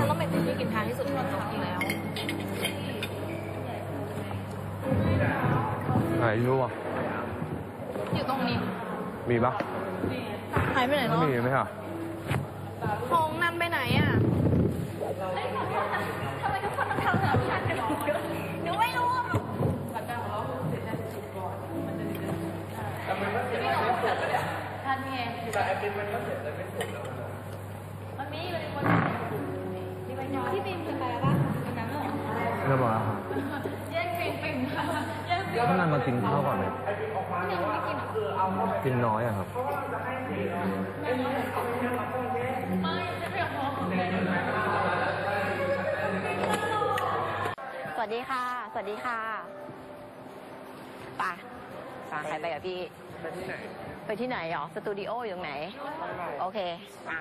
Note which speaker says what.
Speaker 1: ฉันต้องเป็นคนที่กินทานที่สุดบนโต๊ะอยู่แล้ว
Speaker 2: ไหนรู้ป่ะ
Speaker 1: อยู่ตรงนี้
Speaker 2: มีปะ
Speaker 1: หายไปไหน
Speaker 2: ไม่
Speaker 1: เนาะ
Speaker 2: มีไหมคะ
Speaker 1: ห้องนั้นไปไหนอะทำไมทุกคนต้องทำแบบฉันกันหนูไม่รู้อะทันไงแต่ไอติมมันก็เสร็จแล้วไม่สุดแล้ว ที่ไปย้อนที่บินเป็นไปแล้วป่ะเป็นน้ำเหรอ
Speaker 2: เรียบร้อยแล้วค่ะ
Speaker 1: แยกเป็นเป็นค่ะแยกเป็น
Speaker 2: ท่านนายมากินข้าวก่อนเลย
Speaker 1: ยังไม่กินเหรอ
Speaker 2: กินน้อยอะครับ
Speaker 1: ไม่จะไม่พอของแก
Speaker 3: สวัสดีค่ะ สวัสดีค่ะป่ะป่ะใครไปกับพี่
Speaker 2: ไปที่ไหน
Speaker 3: ไปที่ไหนหรอ สตูดิโออยู่ตรงไหน โอเคมา